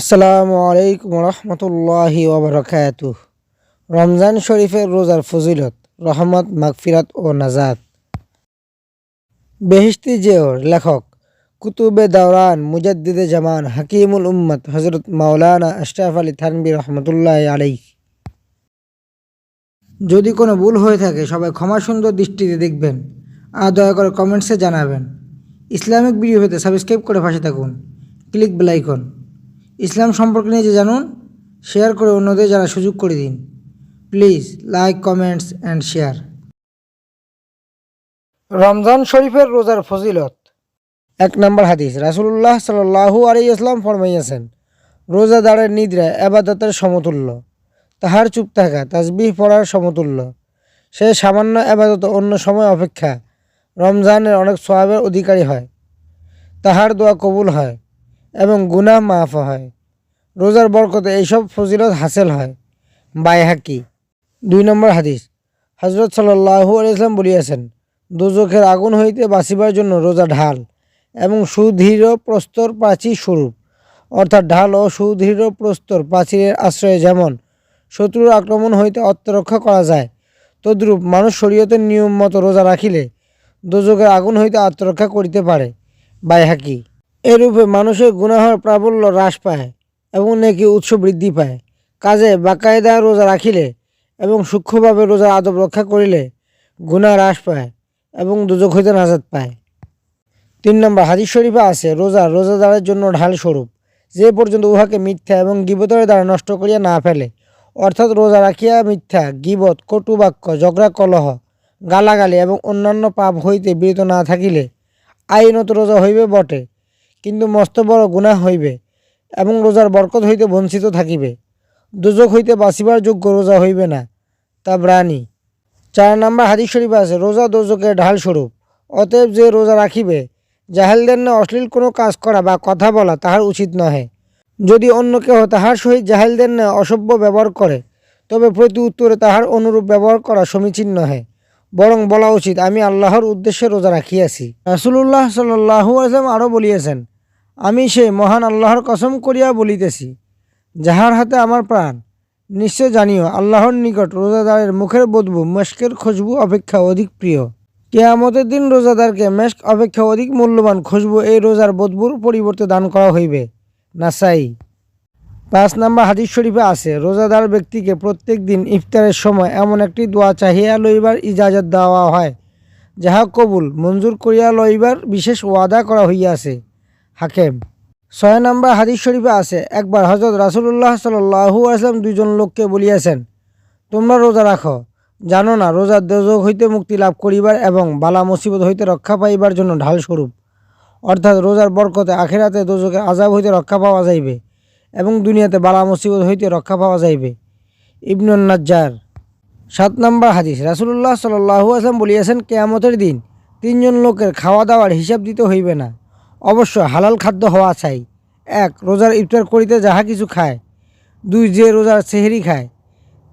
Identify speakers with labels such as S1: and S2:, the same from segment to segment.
S1: আসসালামু আলাইকুম রহমতুল্লাহি ওবরাকাতু রমজান শরীফের রোজার ফজিলত, রহমত, মাগফিরাত ও নাজাত। বেহিস্তি জেওর লেখক, কুতুবে দাওরান মুজাদ্দিদে জামান হাকিমুল উম্মত হজরত মাওলানা আশরাফ আলী থানবী রহমতুল্লাহ আলাই যদি কোনো ভুল হয়ে থাকে, সবাই ক্ষমা সুন্দর দৃষ্টিতে দেখবেন। আর দয়া করে কমেন্টসে জানাবেন। ইসলামিক ভিডিও পেতে সাবস্ক্রাইব করে পাশে থাকুন। Click bell icon. ইসলাম সম্পর্কে নিজে জানুন শেয়ার করে অন্যদের জানার সুযোগ করে দিন। Please like comments and share Ramzan শরীফের রোজার ফজিলত। এক নম্বর হাদিস রাসুল্লাহ সাল্লাহু আলী ইসলাম ফরমাইয়াছেন, রোজাদারের নিদ্রা আবাদতের সমতুল্য, তাহার চুপ থাকা, তাজবিহ পড়ার সমতুল্য। সে সামান্য আবাদত অন্য সময় অপেক্ষা, রমজানের অনেক সোয়াবের অধিকারী হয়। তাহার দোয়া কবুল হয়। এবং গুনাহ মাফ হয়। রোজার বরকতে এইসব ফজিলত হাসিল হয়। বাইহাকি দুই নম্বর হাদিস। হজরত সাল্লাহু আলাইসলাম বলিয়াছেন দুজখের আগুন হইতে বাঁচিবার জন্য রোজা ঢাল এবং সুদৃঢ় প্রস্তর প্রাচীর স্বরূপ। অর্থাৎ ঢাল ও সুদৃঢ় প্রস্তর প্রাচীরের আশ্রয়ে যেমন শত্রুর আক্রমণ হইতে আত্মরক্ষা করা যায়, তদ্রূপ মানুষ শরীয়তের নিয়ম মতো রোজা রাখিলে দুজকের আগুন হইতে আত্মরক্ষা করিতে পারে। বাইহাকি এরূপে মানুষের গুনাহর প্রাবল্য হ্রাস পায় এবং নাকি উৎস বৃদ্ধি পায়। কাজে বাকায়দা রোজা রাখিলে এবং সূক্ষ্মভাবে রোজার আদব রক্ষা করিলে গুনাহ হ্রাস পায় এবং দুজক হইতে নাজাদ পায়। তিন নম্বর হাদিস শরীফে আছে, রোজা রোজাদারের জন্য ঢাল স্বরূপ, যে পর্যন্ত উহাকে মিথ্যা এবং গিবতরের দ্বারা নষ্ট করিয়া না ফেলে। অর্থাৎ রোজা রাখিয়া মিথ্যা, গিবত কটুবাক্য ঝগড়া, কলহ, গালাগালি এবং অন্যান্য পাপ হইতে বিরত না থাকিলে আইনত রোজা হইবে বটে। কিন্তু মস্ত বড় গুনাহ হইবে এবং রোজার বরকত হইতে বঞ্চিত থাকিবে। দুজক হইতে বাঁচিবার যোগ্য রোজা হইবে না, তা ব্রাণী। চার নম্বর হাদিস শরীফ আছে, রোজা দোজকের ঢাল স্বরূপ। অতএব যে রোজা রাখিবে জাহেলদের না অশ্লীল কোনো কাজ করা বা কথা বলা তাহার উচিত নহে। যদি অন্য কেহ তাহার সহিত জাহেলদের না অসভ্য ব্যবহার করে, তবে প্রতি উত্তরে তাহার অনুরূপ ব্যবহার করা সমীচীন নহে। বরং বলা উচিত, আমি আল্লাহর উদ্দেশ্যে রোজা রাখিয়াছি। রাসুলুল্লাহ সাল্লাহু আরও বলিয়াছেন আমি সেই মহান আল্লাহর কসম করিয়া বলিতেছি, যাহার হাতে আমার প্রাণ, নিশ্চয় জানিও, আল্লাহর নিকট রোজাদারের মুখের বদবু, মেশকের খুশবু অপেক্ষা অধিক প্রিয়। কেয়ামতের দিন রোজাদারকে মেশক অপেক্ষা অধিক মূল্যবান খুশবু এই রোজার বদবুর পরিবর্তে দান করা হইবে। নাসাই। পাঁচ নম্বর হাদিস শরীফে আছে, রোজাদার ব্যক্তিকে প্রত্যেক দিন ইফতারের সময় এমন একটি দোয়া চাহিয়া লইবার ইজাজত দেওয়া হয়, যাহা কবুল, মঞ্জুর করিয়া লইবার বিশেষ ওয়াদা করা হইয়াছে। হাকেম। ছয় নম্বর হাদিস শরীফে আছে, একবার হজরত রাসুল্লাহ সাল্লাহু আসলাম দুইজন লোককে বলিয়াছেন, তোমরা রোজা রাখো, জানো না রোজার দোজক হইতে মুক্তি লাভ করিবার এবং বালা মুসিবত হইতে রক্ষা পাইবার জন্য ঢাল স্বরূপ। অর্থাৎ রোজার বরকতে আখেরাতে দোজকের আজাব হইতে রক্ষা পাওয়া যাইবে এবং দুনিয়াতে বালা মুসিবত হইতে রক্ষা পাওয়া যাইবে। ইবনুন নাজ্জার। সাত নম্বর হাদিস রাসুল্লাহ সাল্লাহু আসলাম বলিয়াছেন, কেয়ামতের দিন তিনজন লোকের খাওয়া দাওয়ার হিসাব দিতে হইবে না। অবশ্য হালাল খাদ্য হওয়া চাই। এক, রোজার ইফতার করিতে যাহা কিছু খায়। দুই, যে রোজার সেহেরি খায়।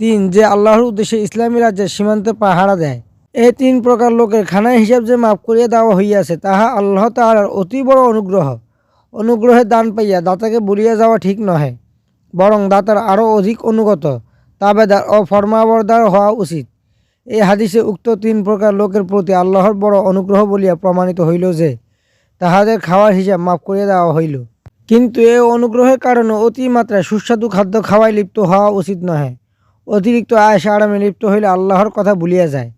S1: তিন, যে আল্লাহর উদ্দেশ্যে ইসলামী রাজ্যের সীমান্তে পাহারা দেয়। এই তিন প্রকার লোকের খানার হিসাব যে মাফ করিয়া দেওয়া হইয়াছে, তাহা আল্লাহ তাহার অতি বড় অনুগ্রহ। অনুগ্রহের দান পাইয়া দাতাকে বলিয়া যাওয়া ঠিক নহে, বরং দাতার আরও অধিক অনুগত, তাবেদার ও ফরমাবরদার হওয়া উচিত। এই হাদিসে উক্ত তিন প্রকার লোকের প্রতি আল্লাহর বড় অনুগ্রহ বলিয়া প্রমাণিত হইল যে তাহাদের খাওয়ার হিসাব মাফ করিয়া দেওয়া হইল। কিন্তু এ অনুগ্রহের কারণে অতিমাত্রায় সুস্বাদু খাদ্য খাওয়াই লিপ্ত হওয়া উচিত নহে। অতিরিক্ত আয়সা আরামে লিপ্ত হইলে আল্লাহর কথা ভুলিয়া যায়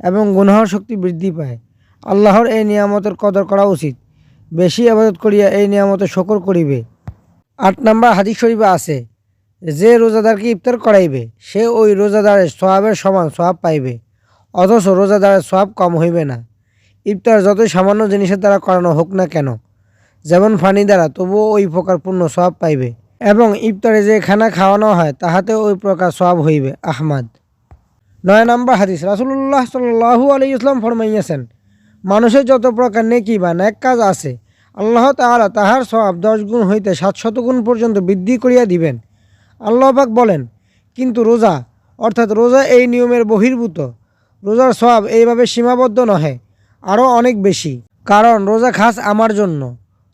S1: এবং গুনাহর শক্তি বৃদ্ধি পায়। আল্লাহর এই নিয়ামতের কদর করা উচিত। বেশি আবাদত করিয়া এই নিয়ামতের শকর করিবে। আট নম্বর হাদিস শরীফে আছে, যে রোজাদারকে ইফতার করাইবে, সে ওই রোজাদারের সোয়াবের সমান সোয়াব পাইবে, অথচ রোজাদারের সোয়াব কম হইবে না। ইফতার যতই সামান্য জিনিসের দ্বারা করানো হোক না কেন, যেমন ফানি দ্বারা, তবুও ওই প্রকার পূর্ণ সব পাইবে। এবং ইফতারে যে খানা খাওয়ানো হয় তাহাতে ওই প্রকার সব হইবে, আহমাদ। নয় নম্বর হাদিস রাসুল্লাহ সাল্লাহু আলী ইসলাম ফরমাইয়াছেন, মানুষের যত প্রকার নেকি বা ন্যাক কাজ আছে, আল্লাহ তাআলা তাহার সব দশ গুণ হইতে সাতশত গুণ পর্যন্ত বৃদ্ধি করিয়া দিবেন। আল্লাহ পাক বলেন, কিন্তু রোজা, অর্থাৎ রোজা এই নিয়মের বহির্ভূত। রোজার সব এইভাবে সীমাবদ্ধ নহে। আরও অনেক বেশি। কারণ রোজা খাস আমার জন্য।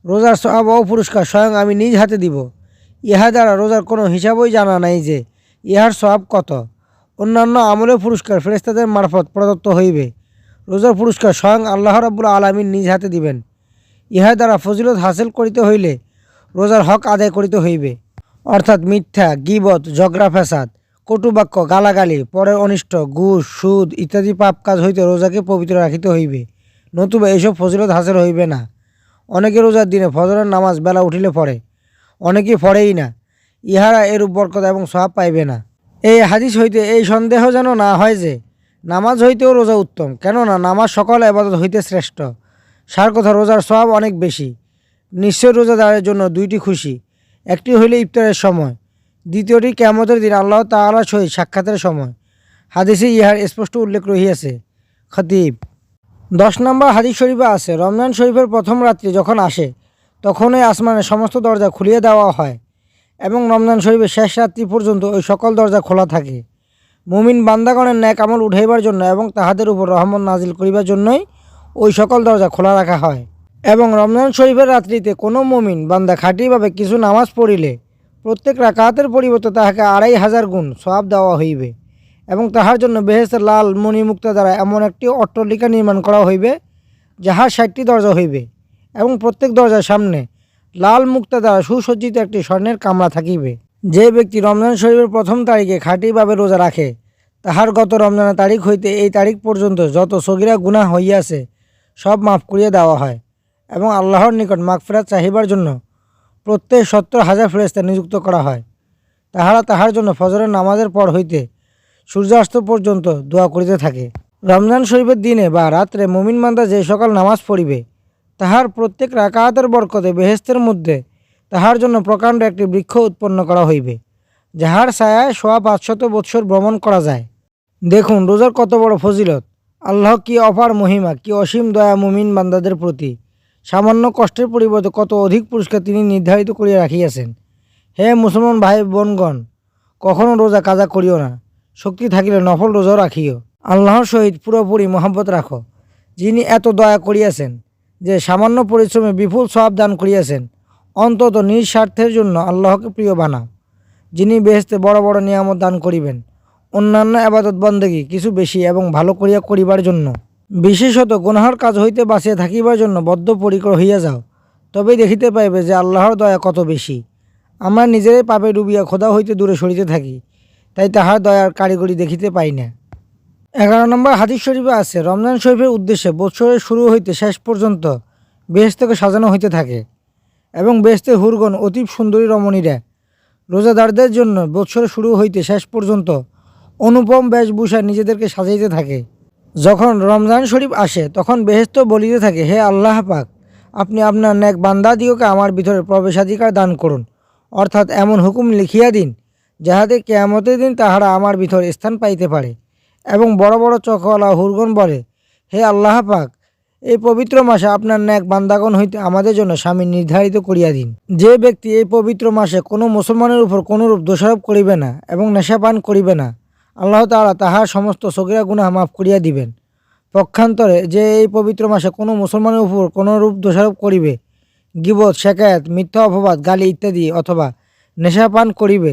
S1: রোজার সব ও পুরস্কার স্বয়ং আমি নিজ হাতে দিব। ইহা দ্বারা রোজার কোনো হিসাবই জানা নাই যে ইহার সব কত। অন্যান্য আমলের পুরস্কার ফেরেস্তাদের মারফত প্রদত্ত হইবে। রোজার পুরস্কার স্বয়ং আল্লাহ রাবুল আলমিন নিজ হাতে দিবেন। ইহা দ্বারা ফজিলত হাসিল করিতে হইলে রোজার হক আদায় করিতে হইবে। অর্থাৎ মিথ্যা, গিবত, ঝগড়া, ফ্যাসাদ, কটুবাক্য, গালাগালি, পরের অনিষ্ট, ঘুষ, সুদ ইত্যাদি পাপ কাজ হইতে রোজাকে পবিত্র রাখিতে হইবে। নতুবা এইসব ফজিলত হাসিল হইবে না। অনেকে রোজার দিনে ফজরের নামাজ বেলা উঠিলে পড়ে, অনেকে পড়েই না। ইহারা এরূপ বরকত এবং সহাব পাইবে না। এই হাদিস হইতে এই সন্দেহ যেন না হয় যে, নামাজ হইতেও রোজা উত্তম, কেননা নামাজ সকল আবাদত হইতে শ্রেষ্ঠ। সার কথা, রোজার সব অনেক বেশি। নিশ্চয় রোজাদারের জন্য দুইটি খুশি। একটি হইলে ইফতারের সময়, দ্বিতীয়টি কেমতের দিন আল্লাহ তাআলা সহিত সাক্ষাতের সময়। হাদিসে ইহার স্পষ্ট উল্লেখ রহিয়াছে। খতিব দশ নম্বর হাদিস শরীফে আছে, রমজান শরীফের প্রথম রাত্রি যখন আসে, তখনই আসমানের সমস্ত দরজা খুলিয়ে দেওয়া হয় এবং রমজান শরীফের শেষ রাত্রি পর্যন্ত ওই সকল দরজা খোলা থাকে। মুমিন বান্দাগণের ন্যাক আমল উঠাইবার জন্য এবং তাহাদের উপর রহমত নাজিল করিবার জন্যই ওই সকল দরজা খোলা রাখা হয়। এবং রমজান শরীফের রাত্রিতে কোনো মুমিন বান্দা খাঁটিভাবে কিছু নামাজ পড়িলে প্রত্যেক রাকাতের পরিবর্তে তাহাকে আড়াই হাজার গুণ সব দেওয়া হইবে। এবং তাহার জন্য বেহেস্তের লাল মণি মণিমুক্তা দ্বারা এমন একটি অট্টলিকা নির্মাণ করা হইবে, যাহার ষাটটি দরজা হইবে এবং প্রত্যেক দরজার সামনে লাল মুক্তা দ্বারা সুসজ্জিত একটি স্বর্ণের কামরা থাকিবে। যে ব্যক্তি রমজান শরীফের প্রথম তারিখে খাঁটিভাবে রোজা রাখে, তাহার গত রমজানের তারিখ হইতে এই তারিখ পর্যন্ত যত সগিরা গুনাহ হইয়াছে, সব মাফ করিয়া দেওয়া হয় এবং আল্লাহর নিকট মাগফিরাত চাহিবার জন্য প্রত্যেক সত্তর হাজার ফেরেস্তা নিযুক্ত করা হয়। তাহারা তাহার জন্য ফজরের নামাজের পর হইতে সূর্যাস্ত পর্যন্ত দোয়া করিতে থাকে। রমজান শরীফের দিনে বা রাত্রে মুমিন মান্দা যে সকাল নামাজ পড়িবে, তাহার প্রত্যেক রাকাতের বরকতে বেহেস্তের মধ্যে তাহার জন্য প্রকাণ্ড একটি বৃক্ষ উৎপন্ন করা হইবে, যাহার ছায়ায় সোয়া পাঁচশত বৎসর ভ্রমণ করা যায়। দেখুন রোজার কত বড় ফজিলত। আল্লাহ কি অপার মহিমা, কি অসীম দয়া মুমিন বান্দাদের প্রতি। সামান্য কষ্টের পরিবর্তে কত অধিক পুরস্কার তিনি নির্ধারিত করিয়া রাখিয়াছেন। হে মুসলমান ভাই বোনগণ কখনো রোজা কাজা করিও না। শক্তি থাকিলে নফল রোজাও রাখিও আল্লাহর সহিত পুরোপুরি মহব্বত রাখো যিনি এত দয়া করিয়াছেন যে সামান্য পরিশ্রমে বিপুল সব দান করিয়াছেন অন্তত নিঃস্বার্থের জন্য আল্লাহকে প্রিয় বানাও যিনি বেহেস্তে বড় বড় নিয়ামত দান করিবেন অন্যান্য আবাদত বন্দেগী কিছু বেশি এবং ভালো করিয়া করিবার জন্য। বিশেষত গুনাহর কাজ হইতে বাঁচিয়া থাকিবার জন্য বদ্ধপরিকর হইয়া যাও, তবেই দেখিতে পাইবে যে আল্লাহর দয়া কত বেশি। আমরা নিজেরাই পাপে ডুবিয়া খোদা হইতে দূরে সরিতে থাকি তাই তাহার দয়ার কারিগরি দেখিতে পাই না। এগারো নম্বর হাদিস শরীফে আছে, রমজান শরীফের উদ্দেশ্যে বৎসরের শুরু হইতে শেষ পর্যন্ত বেহেস্তকে সাজানো হইতে থাকে এবং বেহেস্তে হুরগণ অতীব সুন্দরী রমণীরা রোজাদারদের জন্য বৎসরের শুরু হইতে শেষ পর্যন্ত অনুপম বেশভূষায় নিজেদেরকে সাজাইতে থাকে। যখন রমজান শরীফ আসে, তখন বেহেস্ত বলিতে থাকে, হে আল্লাহ পাক, আপনি আপনার ন্যাক বান্দাদিওকে আমার ভিতরে প্রবেশাধিকার দান করুন। অর্থাৎ এমন হুকুম লিখিয়া দিন যাহাতে কেয়ামতের দিন তাহারা আমার ভিতর স্থান পাইতে পারে এবং বড় বড় চখওয়ালা হুরগন বলে, হে আল্লাহ পাক, এই পবিত্র মাসে আপনার ন্যাক বান্দাগণ হইতে আমাদের জন্য স্বামী নির্ধারিত করিয়া দিন। যে ব্যক্তি এই পবিত্র মাসে কোনো মুসলমানের উপর কোনোরূপ দোষারোপ করিবে না এবং নেশাপান করিবে না, আল্লাহ তাআলা তাহার সমস্ত সগিরা গুনাহ মাফ করিয়া দিবেন। পক্ষান্তরে যে এই পবিত্র মাসে কোনো মুসলমানের উপর কোনো রূপ দোষারোপ করিবে, গিবত, শেকায়ত, মিথ্যা অপবাদ, গালি ইত্যাদি অথবা নেশাপান করিবে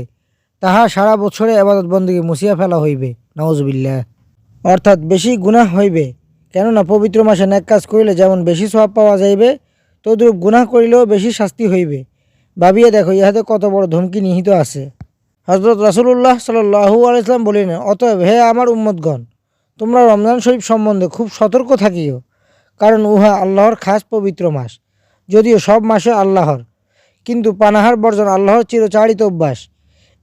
S1: তাহা সারা বছরে আবাদত বন্দীকে মুছিয়া ফেলা হইবে। নওয়াজবিল্লাহ অর্থাৎ বেশি গুনাহ হইবে, কেননা পবিত্র মাসে ন্যাক কাজ করিলে যেমন বেশি সব পাওয়া যাইবে, তদ্রূপ গুনাহ করিলেও বেশি শাস্তি হইবে। ভাবিয়া দেখো, ইহাতে কত বড় ধমকি নিহিত আছে। হজরত রাসুল্লাহ সাল্লাহু আলাইসলাম বলিলেন, অতএব হে আমার উম্মতগণ, তোমরা রমজান শরীফ সম্বন্ধে খুব সতর্ক থাকিও, কারণ উহা আল্লাহর খাস পবিত্র মাস। যদিও সব মাসে আল্লাহর, কিন্তু পানাহার বর্জন আল্লাহর চিরচারিত অভ্যাস।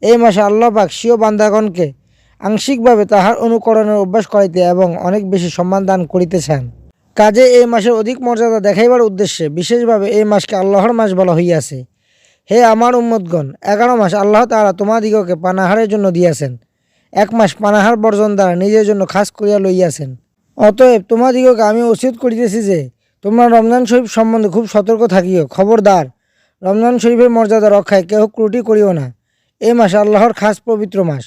S1: এই মাসে আল্লাহ পাক স্বীয় বান্দাগণকে আংশিকভাবে তাহার অনুকরণের অভ্যাস করাইতে এবং অনেক বেশি সম্মান দান করিতেছেন। কাজে এই মাসের অধিক মর্যাদা দেখাইবার উদ্দেশ্যে বিশেষভাবে এই মাসকে আল্লাহর মাস বলা হইয়াছে। হে আমার উম্মতগণ, এগারো মাস আল্লাহ তাআলা তোমাদিগকে পানাহারের জন্য দিয়াছেন। এক মাস পানাহার বর্জন দ্বারা নিজের জন্য খাস করিয়া লইয়াছেন। অতএব তোমাদিগকে আমি উচিত করিতেছি যে, তোমরা রমজান শরীফ সম্বন্ধে খুব সতর্ক থাকিও। খবরদার, রমজান শরীফের মর্যাদা রক্ষায় কেহ ত্রুটি করিও না। এই মাস আল্লাহর খাস পবিত্র মাস।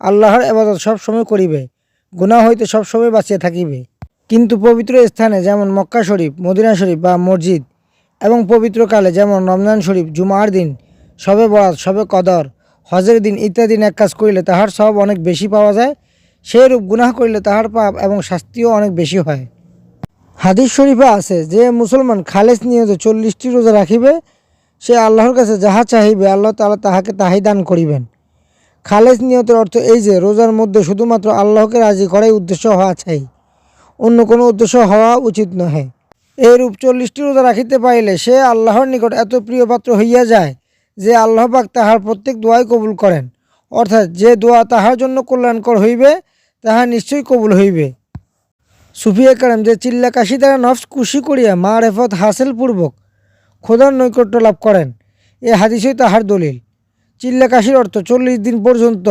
S1: আল্লাহর এবাদত সবসময় করিবে, গুনাহ হইতে সবসময় বাঁচিয়া থাকিবে। কিন্তু পবিত্র স্থানে যেমন মক্কা শরীফ, মদিনা শরীফ বা মসজিদ এবং পবিত্র কালে যেমন রমজান শরীফ, জুমার দিন সবে বরাত সবে কদর, হজের দিন ইত্যাদি এক কাজ করিলে তাহার সব অনেক বেশি পাওয়া যায়। সেই রূপ গুনাহ করিলে তাহার পাপ এবং শাস্তিও অনেক বেশি হয়। হাদিস শরীফে আছে যে মুসলমান খালেজ নিয়ত চল্লিশটি রোজা রাখিবে সে আল্লাহর কাছে যাহা চাহিবে, আল্লাহ তাআলা তাহাকে তাহাই দান করিবেন। খালেজ নিয়তের অর্থ এই যে, রোজার মধ্যে শুধুমাত্র আল্লাহকে রাজি করাই উদ্দেশ্য হওয়া চাই। অন্য কোনো উদ্দেশ্য হওয়া উচিত নহে। এইরূপ চল্লিশটি রোজা রাখিতে পারিলে সে আল্লাহর নিকট এত প্রিয় পাত্র হইয়া যায় যে আল্লাহ পাক তাহার প্রত্যেক দোয়াই কবুল করেন। অর্থাৎ যে দোয়া তাহার জন্য কল্যাণকর হইবে, তাহা নিশ্চয়ই কবুল হইবে। সুফিয়া কারাম যে চিল্লা কাশি দ্বারা নফস কুশি করিয়া মা রেফত হাসিল পূর্বক খোদার নৈকট্য লাভ করেন। এ হাদিসই তাহার দলিল। চিল্লা কাশির অর্থ চল্লিশ দিন পর্যন্ত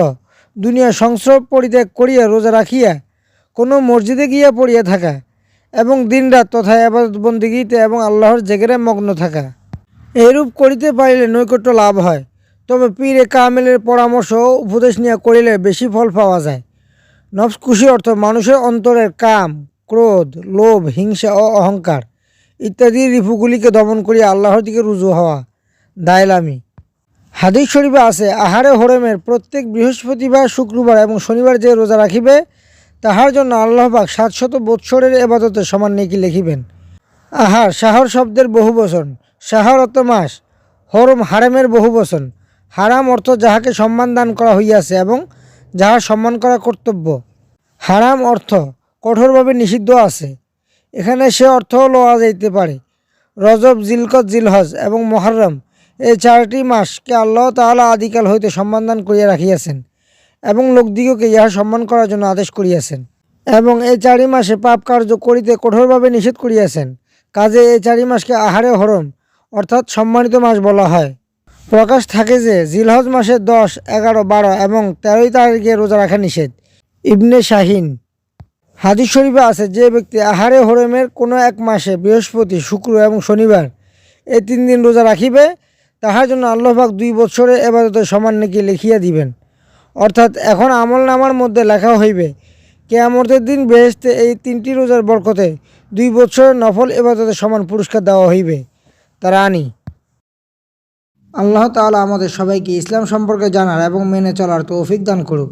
S1: দুনিয়া সংস্রব পরিত্যাগ করিয়া রোজা রাখিয়া কোনো মসজিদে গিয়া পড়িয়া থাকা এবং দিনরাত তথা আবাদতবন্দিগিতে এবং আল্লাহর জেগেরে মগ্ন থাকা। এইরূপ করিতে পারিলে নৈকট্য লাভ হয়। তবে পীরে কামেলের পরামর্শ উপদেশ নিয়ে করিলে বেশি ফল পাওয়া যায়। নফস খুশি অর্থ মানুষের অন্তরের কাম, ক্রোধ, লোভ, হিংসা ও অহংকার। ইত্যাদি রিপুগুলিকে দমন করিয়া আল্লাহর দিকে রুজু হওয়া। দায়লামি হাদিস শরীফে আছে, আহারে হরমের প্রত্যেক বৃহস্পতিবার, শুক্রবার এবং শনিবার যে রোজা রাখিবে, তাহার জন্য আল্লাহ পাক সাতশত বৎসরের এবাদতের সমান নেকি লিখিবেন। আহার শাহর শব্দের বহু বচন শাহর অর্থ মাস, হরম হারেমের বহু বচন। হারাম অর্থ যাহাকে সম্মান দান করা হইয়াছে এবং যাহার সম্মান করা কর্তব্য। হারাম অর্থ কঠোরভাবে নিষিদ্ধ আছে। এখানে সে অর্থও লওয়া যাইতে পারে। রজব, জিলকত, জিলহজ এবং মহরম এই চারটি মাসকে আল্লাহ তাআলা আদিকাল হইতে সম্মানদান করিয়া রাখিয়াছেন এবং লোকদিগকে ইহা সম্মান করার জন্য আদেশ করিয়াছেন এবং এই চারি মাসে পাপ কার্য করিতে কঠোরভাবে নিষেধ করিয়াছেন। কাজে এই চারি মাসকে আহারে হরম অর্থাৎ সম্মানিত মাস বলা হয়। প্রকাশ থাকে যে, জিলহজ মাসের দশ, এগারো, বারো এবং তেরোই তারিখে রোজা রাখা নিষেধ। ইবনে শাহিন হাদিস শরীফে আছে, যে ব্যক্তি আহারে হরমের কোনো এক মাসে বৃহস্পতি, শুক্র এবং শনিবার এই তিন দিন রোজা রাখিবে, তাহার জন্য আল্লাহবাক দুই বছরে এবাদতের সমান নাকি লিখিয়া দিবেন। অর্থাৎ এখন আমল নামার মধ্যে লেখা হইবে, কেয়ামতের দিন বেহেস্তে এই তিনটি রোজার বরকতে দুই বছরের নফল এবাদতের সমান পুরস্কার দেওয়া হইবে। তারা আনি আল্লাহ তাআলা আমাদের সবাইকে ইসলাম সম্পর্কে জানার এবং মেনে চলার তৌফিক দান করুক।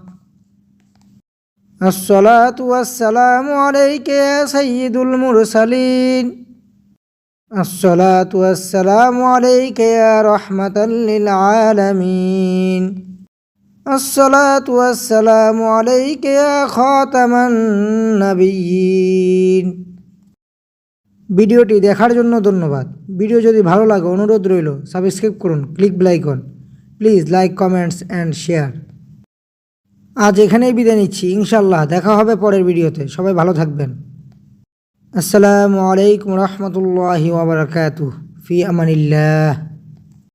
S1: الصلاة والسلام عليك يا سيد المرسلين الصلاة والسلام عليك يا رحمة للعالمين الصلاة والسلام عليك يا خاتم النبيين ভিডিওটি দেখার জন্য ধন্যবাদ ভিডিও যদি ভালো লাগে অনুরোধ রইল সাবস্ক্রাইব করুন click bell icon please like comments and share আজ এখানেই বিদায় নিচ্ছি ইনশাল্লাহ দেখা হবে পরের ভিডিওতে। সবাই ভালো থাকবেন। আসসালামু আলাইকুম রহমতুল্লাহি ওবরাকাতু ফি আমানিল্লাহ।